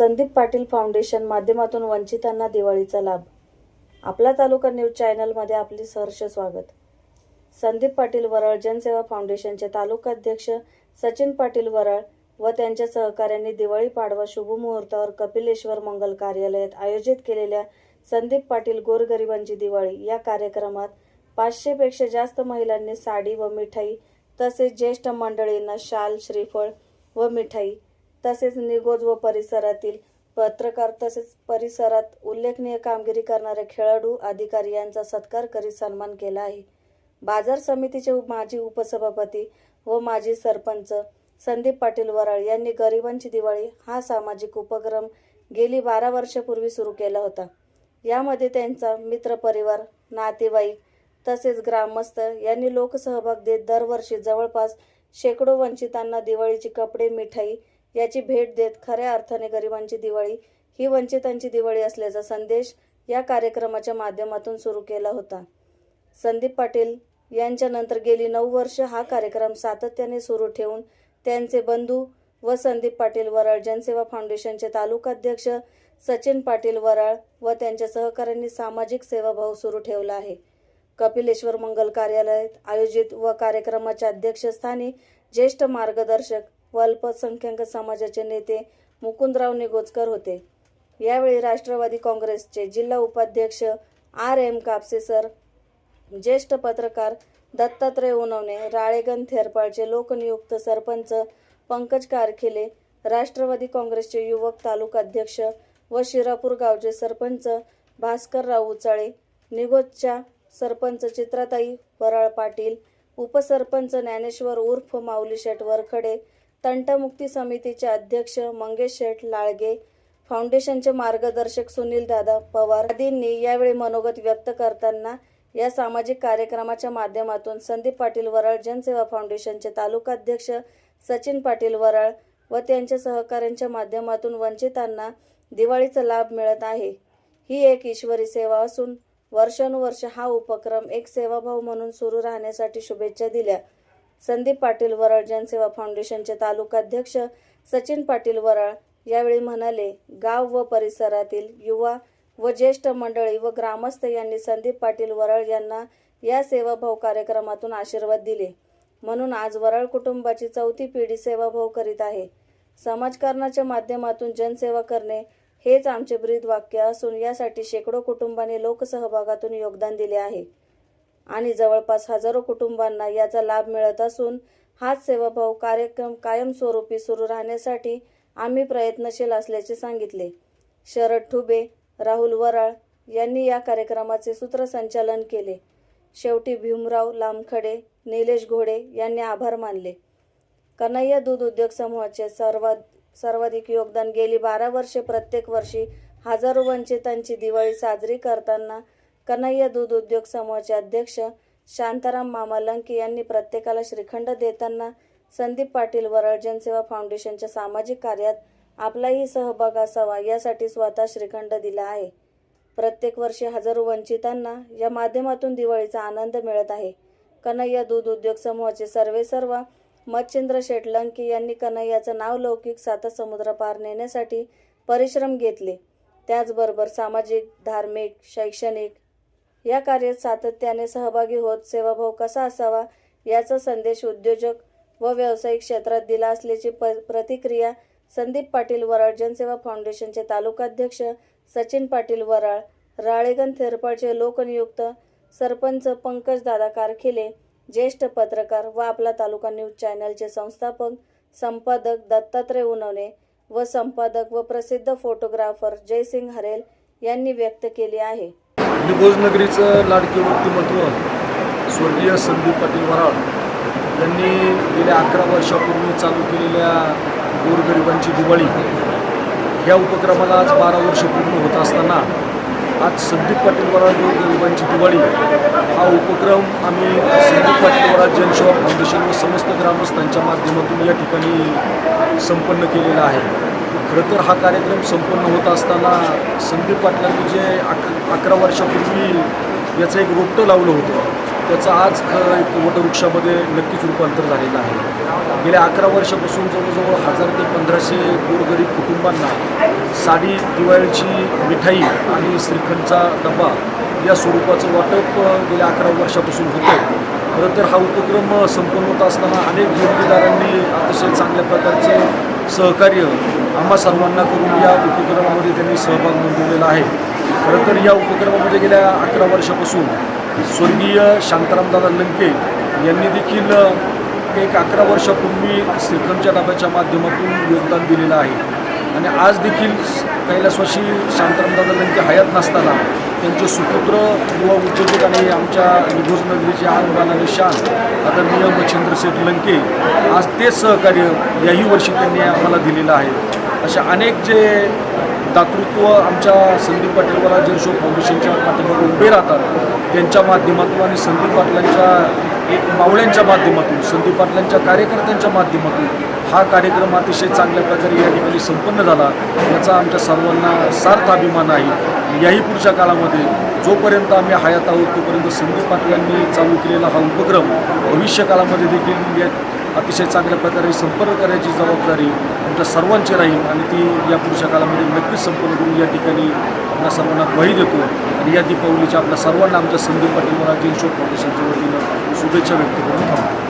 Sandeep Patil foundation माध्यमातून वंचितांना दिवाळीचा लाभ. आपला तालुका न्यूज चॅनलमध्ये आपले सहर्ष स्वागत. संदीप पाटील वरळ जनसेवा फाउंडेशनचे तालुकाध्यक्ष सचिन पाटील वरळ व त्यांच्या सहकाऱ्यांनी दिवाळी पाडवा शुभमुहूर्तावर कपिलेश्वर मंगल कार्यालयात आयोजित केलेल्या संदीप पाटील गोरगरिबांची दिवाळी या कार्यक्रमात पाचशेपेक्षा जास्त महिलांनी साडी व मिठाई तसेच ज्येष्ठ मंडळींना शाल श्रीफळ व मिठाई तसेच निगोज व परिसरातील पत्रकार तसेच परिसरात उल्लेखनीय कामगिरी करणारे खेळाडू अधिकारी यांचा सत्कार करीत सन्मान केला आहे. बाजार समितीचे माजी उपसभापती व माजी सरपंच संदीप पाटील वराळ यांनी गरिबांची दिवाळी हा सामाजिक उपक्रम गेली बारा वर्षापूर्वी सुरू केला होता. यामध्ये त्यांचा मित्रपरिवार नातेवाईक तसेच ग्रामस्थ यांनी लोकसहभाग देत दरवर्षी जवळपास शेकडो वंचितांना दिवाळीची कपडे मिठाई याची भेट देत खऱ्या अर्थाने गरिबांची दिवाळी ही वंचितांची दिवाळी असल्याचा संदेश या कार्यक्रमाच्या माध्यमातून सुरू केला होता. संदीप पाटील यांच्यानंतर गेली नऊ वर्ष हा कार्यक्रम सातत्याने सुरू ठेवून त्यांचे बंधू व संदीप पाटील वराळ जनसेवा फाउंडेशनचे तालुकाध्यक्ष सचिन पाटील वराळ व त्यांच्या सहकाऱ्यांनी सामाजिक सेवाभाव सुरू ठेवला आहे. कपिलेश्वर मंगल कार्यालयात आयोजित व कार्यक्रमाच्या अध्यक्षस्थानी ज्येष्ठ मार्गदर्शक व अल्पसंख्याक समाजाचे नेते मुकुंदराव निगोजकर होते. यावेळी राष्ट्रवादी काँग्रेसचे जिल्हा उपाध्यक्ष आर एम कापसे सर ज्येष्ठ पत्रकार दत्तात्रय उनवणे राळेगण थेरपाळचे लोकनियुक्त सरपंच पंकज कारखिले राष्ट्रवादी काँग्रेसचे युवक तालुकाध्यक्ष व शिरापूर गावचे सरपंच भास्करराव उचाळे निगोजच्या सरपंच चित्राताई वराळ पाटील उपसरपंच ज्ञानेश्वर उर्फ माऊली शेट वरखडे तंटमुक्ती समितीचे अध्यक्ष मंगेश शेठ लाळगे फाउंडेशनचे मार्गदर्शक सुनील दादा पवार आदींनी यावेळी मनोगत व्यक्त करताना या सामाजिक कार्यक्रमाच्या माध्यमातून संदीप पाटील वराळ जनसेवा फाउंडेशनचे तालुकाध्यक्ष सचिन पाटील वराळ व त्यांच्या सहकाऱ्यांच्या माध्यमातून वंचितांना दिवाळीचा लाभ मिळत आहे. ही एक ईश्वरी सेवा असून वर्षानुवर्ष हा उपक्रम एक सेवाभाव म्हणून सुरू राहण्यासाठी शुभेच्छा दिल्या. संदीप पाटील वरळ जनसेवा फाउंडेशनचे तालुकाध्यक्ष सचिन पाटील वरळ यावेळी म्हणाले गाव व परिसरातील युवा व ज्येष्ठ मंडळी व ग्रामस्थ यांनी संदीप पाटील वरळ यांना या सेवाभाव कार्यक्रमातून आशीर्वाद दिले. म्हणून आज वरळ कुटुंबाची चौथी पिढी सेवाभाव करीत आहे. समाजकारणाच्या माध्यमातून जनसेवा करणे हेच आमचे ब्रीद वाक्य असून यासाठी शेकडो कुटुंबाने लोकसहभागातून योगदान दिले आहे. आणि जवळपास हजारो कुटुंबांना याचा लाभ मिळत असून हाच सेवाभाव कार्यक्रम कायमस्वरूपी सुरू राहण्यासाठी आम्ही प्रयत्नशील असल्याचे सांगितले. शरद ठुबे राहुल वराळ यांनी या कार्यक्रमाचे सूत्रसंचालन केले. शेवटी भीमराव लामखडे निलेश घोडे यांनी आभार मानले. कन्हैया दूध उद्योग समूहाचे सर्वात सर्वाधिक योगदान गेली बारा वर्षे प्रत्येक वर्षी हजारो वंचितांची दिवाळी साजरी करताना कन्हैया दूध उद्योग समूहाचे अध्यक्ष शांताराम मामा लंके यांनी प्रत्येकाला श्रीखंड देताना संदीप पाटील वरळ जनसेवा फाउंडेशनच्या सामाजिक कार्यात आपलाही सहभाग असावा यासाठी स्वतः श्रीखंड दिला आहे. प्रत्येक वर्षी हजारो वंचितांना या माध्यमातून दिवाळीचा आनंद मिळत आहे. कन्हैया दूध उद्योग समूहाचे सर्वे सर्व मच्छिंद्र शेठ लंके यांनी कन्हैयाचं नाव लौकिक साता समुद्र पार नेण्यासाठी परिश्रम घेतले. त्याचबरोबर सामाजिक धार्मिक शैक्षणिक या कार्यात सातत्याने सहभागी होत सेवाभाव कसा असावा याचा संदेश उद्योजक व व्यावसायिक क्षेत्रात दिला असल्याची प प्रतिक्रिया संदीप पाटील वराळ जनसेवा फाउंडेशनचे तालुकाध्यक्ष सचिन पाटील वराळ राळेगण थेरपाळचे लोकनियुक्त सरपंच पंकज दादा कारखिले ज्येष्ठ पत्रकार व आपला तालुका न्यूज चॅनलचे संस्थापक संपादक दत्तात्रय उनवणे व संपादक व प्रसिद्ध फोटोग्राफर जयसिंग हरेल यांनी व्यक्त केली आहे. निगोज नगरीचं लाडके व्यक्तिमत्व स्वर्गीय संदीप पाटील वराड यांनी गेल्या अकरा वर्षापूर्वी चालू केलेल्या गोरगरिबांची दिवाळी या उपक्रमाला आज बारा वर्ष पूर्ण होत असताना आज संदीप पाटील वराड गोरगरिबांची दिवाळी हा उपक्रम आम्ही संदीप पाटील वराड जनसेवा फाउंडेशन व समस्त ग्रामस्थांच्या माध्यमातून या ठिकाणी संपन्न केलेला आहे. खरं तर हा कार्यक्रम संपन्न होत असताना संदीप पाटलांनी जे अक अकरा वर्षापूर्वी याचं एक रोपटं लावलं होतं त्याचं आज ख एक वटवृक्षामध्ये नक्कीच रूपांतर झालेलं आहे. गेल्या अकरा वर्षापासून जवळजवळ हजार ते पंधराशे गोरगरीब कुटुंबांना साडी दिवाळीची मिठाई आणि श्रीखंडचा डबा या स्वरूपाचं वाटप गेल्या अकरा वर्षापासून होतं खरं तर हा उपक्रम संपन्न होत असताना अनेक जोडीदारांनी अतिशय चांगल्या प्रकारचं सहकार्य आम्हा सर्वांना करून या उपक्रमामध्ये त्यांनी सहभाग नोंदवलेला आहे. खरं तर या उपक्रमामध्ये गेल्या अकरा वर्षापासून स्वर्गीय शांतारामदादा लंके यांनी देखील एक अकरा वर्षापूर्वी श्रीखंडच्या डब्याच्या माध्यमातून योगदान दिलेलं आहे. आणि आज देखील कैलासवाशी शांतारामदादा त्यांची हयात नसताना त्यांचे सुपुत्र युवा उद्योजक आणि आमच्या निघोज नगरीचे आणबान आणि शान आदरणीय मच्छिंद्रशेठ लंके आज तेच सहकार्य याही वर्षी त्यांनी आम्हाला दिलेलं आहे. अशा अनेक जे दातृत्व आमच्या संदीप पाटीलवाला जनशो फाउंडेशनच्या पाठीमागे उभे राहतात त्यांच्या माध्यमातून आणि संदीप पाटलांच्या एक मावळ्यांच्या माध्यमातून संदीप पाटलांच्या कार्यकर्त्यांच्या माध्यमातून हा कार्यक्रम अतिशय चांगल्या प्रकारे या ठिकाणी संपन्न झाला. याचा आमच्या सर्वांना सार्थ अभिमान आहे. याही पुढच्या काळामध्ये जोपर्यंत आम्ही हयात आहोत तोपर्यंत संदीप पाटलांनी चालू केलेला हा उपक्रम भविष्य काळामध्ये देखील या अतिशय चांगल्या प्रकारे संपर्क करायची जबाबदारी आमच्या सर्वांची राहील आणि ती या पुढच्या काळामध्ये नक्कीच संपन्न करून या ठिकाणी आपल्या सर्वांना ग्वाही देतो. आणि या दीपावलीच्या आपल्या सर्वांना आमच्या संदीप पाटील मराठी जैन फाउंडेशनच्या वतीनं शुभेच्छा व्यक्त करून थांबतो.